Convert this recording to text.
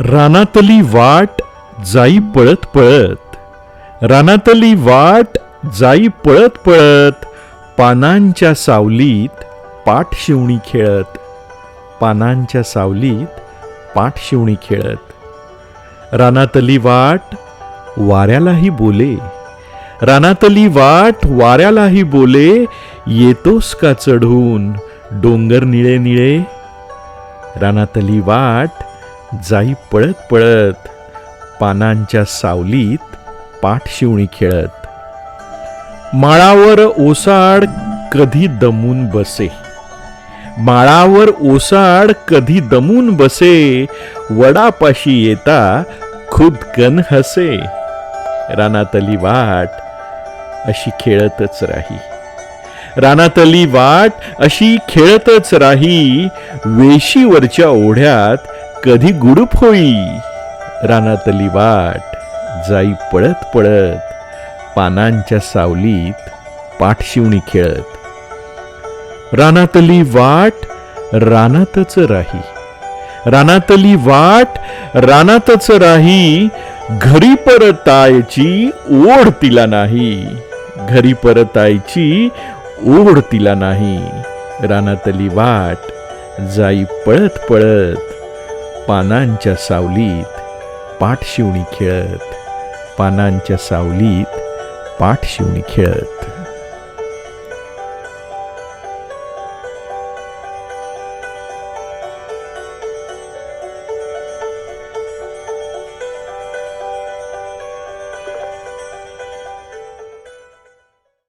रानातली वाट जाई पळत पळत. रानातली वाट जाई पळत पळत. पानांच्या सावलीत पाठशिवणी खेळत. पानांच्या सावलीत पाठशिवणी खेळत. रानातली वाट वाऱ्यालाही बोले. रानातली वाट वाऱ्यालाही बोले. येतोस का चढून? डोंगर निळे निळे. रानातली वाट जाई पळत पळत पानांच्या सावलीत पाठशिवणी खेळत. माळावर ओसाड कधी दमून बसे. माळावर ओसाड कधी दमून बसे वडापाशी येता खुदकन हसे. रानातली वाट अशी खेळतच राही. रानातली वाट अशी खेळतच राही वेशीवरच्या ओढ्यात कधी गुडूप होई? रानातली वाट जाई पळत पळत पानांच्या सावलीत पाठशिवणी खेळत. रानातली वाट रानातच राही. रानातली वाट रानातच राही. घरी परतायची ओढ तिला नाही. घरी परतायची ओढ तिला नाही. रानातली वाट जाई पळत पळत पानांच्या सावलीत पाठशिवणी खेळत. पानांच्या सावलीत पाठशिवणी खेळत.